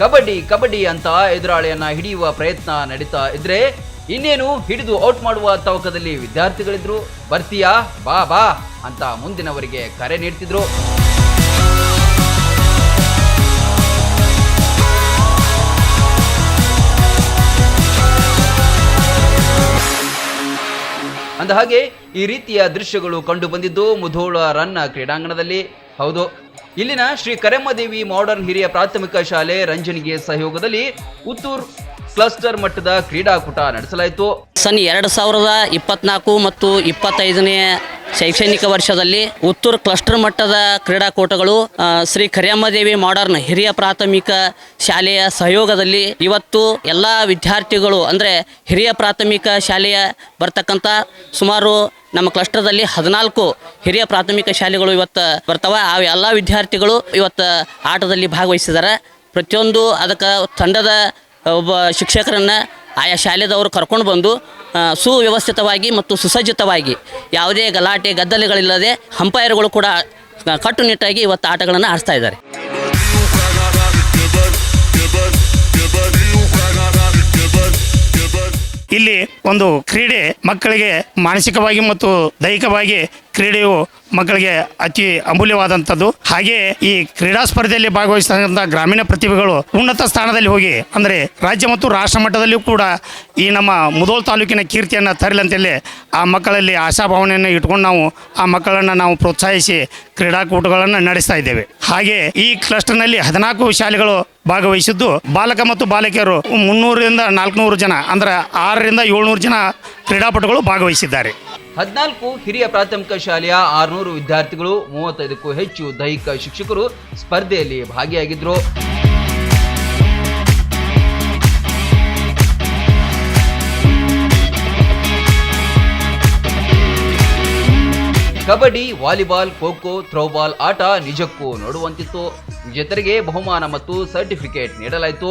ಕಬಡ್ಡಿ ಕಬಡ್ಡಿ ಅಂತ ಎದುರಾಳಿಯನ್ನ ಹಿಡಿಯುವ ಪ್ರಯತ್ನ ನಡೀತಾ ಇದ್ರೆ ಇನ್ನೇನು ಹಿಡಿದು ಔಟ್ ಮಾಡುವ ತವಕದಲ್ಲಿ ವಿದ್ಯಾರ್ಥಿಗಳಿದ್ರು. ಬರ್ತೀಯಾ? ಬಾ ಬಾ ಅಂತ ಮುಂದಿನವರಿಗೆ ಕರೆ ನೀಡ್ತಿದ್ರು. ಅಂದ ಹಾಗೆ ಈ ರೀತಿಯ ದೃಶ್ಯಗಳು ಕಂಡು ಬಂದಿದ್ದು ಮುಧೋಳ ರನ್ನ ಕ್ರೀಡಾಂಗಣದಲ್ಲಿ. ಹೌದು. ಇಲ್ಲಿನ ಶ್ರೀ ಕರೆಮ್ಮದೇವಿ ಮಾಡರ್ನ್ ಹಿರಿಯ ಪ್ರಾಥಮಿಕ ಶಾಲೆ ರಂಜನಿಗೆ ಸಹಯೋಗದಲ್ಲಿ ಪುತ್ತೂರ್ ಕ್ಲಸ್ಟರ್ ಮಟ್ಟದ ಕ್ರೀಡಾಕೂಟ ನಡೆಸಲಾಯಿತು. ಸನ್ ಎರಡು ಸಾವಿರದ ಇಪ್ಪತ್ನಾಲ್ಕು ಮತ್ತು ಇಪ್ಪತ್ತೈದನೇ ಶೈಕ್ಷಣಿಕ ವರ್ಷದಲ್ಲಿ ಉತ್ತೂರು ಕ್ಲಸ್ಟರ್ ಮಟ್ಟದ ಕ್ರೀಡಾಕೂಟಗಳು ಶ್ರೀ ಕರಿಯಮ್ಮದೇವಿ ಮಾಡರ್ನ್ ಹಿರಿಯ ಪ್ರಾಥಮಿಕ ಶಾಲೆಯ ಸಹಯೋಗದಲ್ಲಿ ಇವತ್ತು ಎಲ್ಲ ವಿದ್ಯಾರ್ಥಿಗಳು, ಅಂದರೆ ಹಿರಿಯ ಪ್ರಾಥಮಿಕ ಶಾಲೆಯ ಬರ್ತಕ್ಕಂಥ ಸುಮಾರು ನಮ್ಮ ಕ್ಲಸ್ಟರ್ದಲ್ಲಿ ಹದಿನಾಲ್ಕು ಹಿರಿಯ ಪ್ರಾಥಮಿಕ ಶಾಲೆಗಳು ಇವತ್ತು ಬರ್ತವೆ. ಆ ಎಲ್ಲ ವಿದ್ಯಾರ್ಥಿಗಳು ಇವತ್ತು ಆಟದಲ್ಲಿ ಭಾಗವಹಿಸಿದ್ದಾರೆ ಪ್ರತಿಯೊಂದು ಅದಕ್ಕೆ ತಂಡದ ಒಬ್ಬ ಶಿಕ್ಷಕರನ್ನು ಆಯಾ ಶಾಲೆದವರು ಕರ್ಕೊಂಡು ಬಂದು ಸುವ್ಯವಸ್ಥಿತವಾಗಿ ಮತ್ತು ಸುಸಜ್ಜಿತವಾಗಿ ಯಾವುದೇ ಗಲಾಟೆ ಗದ್ದಲೆಗಳಿಲ್ಲದೆ ಅಂಪೈರ್ಗಳು ಕೂಡ ಕಟ್ಟುನಿಟ್ಟಾಗಿ ಇವತ್ತು ಆಟಗಳನ್ನು ಆಡಿಸ್ತಾ ಇದ್ದಾರೆ. ಇಲ್ಲಿ ಒಂದು ಕ್ರೀಡೆ ಮಕ್ಕಳಿಗೆ ಮಾನಸಿಕವಾಗಿ ಮತ್ತು ದೈಹಿಕವಾಗಿ ಕ್ರೀಡೆಯು ಮಕ್ಕಳಿಗೆ ಅತಿ ಅಮೂಲ್ಯವಾದಂಥದ್ದು. ಹಾಗೆ ಈ ಕ್ರೀಡಾ ಸ್ಪರ್ಧೆಯಲ್ಲಿ ಭಾಗವಹಿಸ್ತಕ್ಕಂಥ ಗ್ರಾಮೀಣ ಪ್ರತಿಭೆಗಳು ಉನ್ನತ ಸ್ಥಾನದಲ್ಲಿ ಹೋಗಿ, ಅಂದರೆ ರಾಜ್ಯ ಮತ್ತು ರಾಷ್ಟ್ರ ಮಟ್ಟದಲ್ಲಿಯೂ ಕೂಡ ಈ ನಮ್ಮ ಮುದೋಲ್ ತಾಲೂಕಿನ ಕೀರ್ತಿಯನ್ನು ತರಲಂತೇಳಿ ಆ ಮಕ್ಕಳಲ್ಲಿ ಆಶಾಭಾವನೆಯನ್ನು ಇಟ್ಕೊಂಡು ನಾವು ಆ ಮಕ್ಕಳನ್ನು ನಾವು ಪ್ರೋತ್ಸಾಹಿಸಿ ಕ್ರೀಡಾಕೂಟಗಳನ್ನು ನಡೆಸ್ತಾ ಇದ್ದೇವೆ. ಹಾಗೆ ಈ ಕ್ಲಸ್ಟರ್ನಲ್ಲಿ ಹದಿನಾಲ್ಕು ಶಾಲೆಗಳು ಭಾಗವಹಿಸಿದ್ದು, ಬಾಲಕ ಮತ್ತು ಬಾಲಕಿಯರು ಮುನ್ನೂರರಿಂದ ನಾಲ್ಕುನೂರು ಜನ, ಅಂದ್ರೆ ಆರರಿಂದ ಏಳ್ನೂರು ಜನ ಕ್ರೀಡಾಪಟುಗಳು ಭಾಗವಹಿಸಿದ್ದಾರೆ. ಹದಿನಾಲ್ಕು ಹಿರಿಯ ಪ್ರಾಥಮಿಕ ಶಾಲೆಯ ಆರುನೂರು ವಿದ್ಯಾರ್ಥಿಗಳು, ಮೂವತ್ತೈದಕ್ಕೂ ಹೆಚ್ಚು ದೈಹಿಕ ಶಿಕ್ಷಕರು ಸ್ಪರ್ಧೆಯಲ್ಲಿ ಭಾಗಿಯಾಗಿದ್ದರು ಕಬಡ್ಡಿ, ವಾಲಿಬಾಲ್, ಖೋಖೋ, ಥ್ರೋಬಾಲ್ ಆಟ ನಿಜಕ್ಕೂ ನೋಡುವಂತಿತ್ತು. ವಿಜೇತರಿಗೆ ಬಹುಮಾನ ಮತ್ತು ಸರ್ಟಿಫಿಕೇಟ್ ನೀಡಲಾಯಿತು.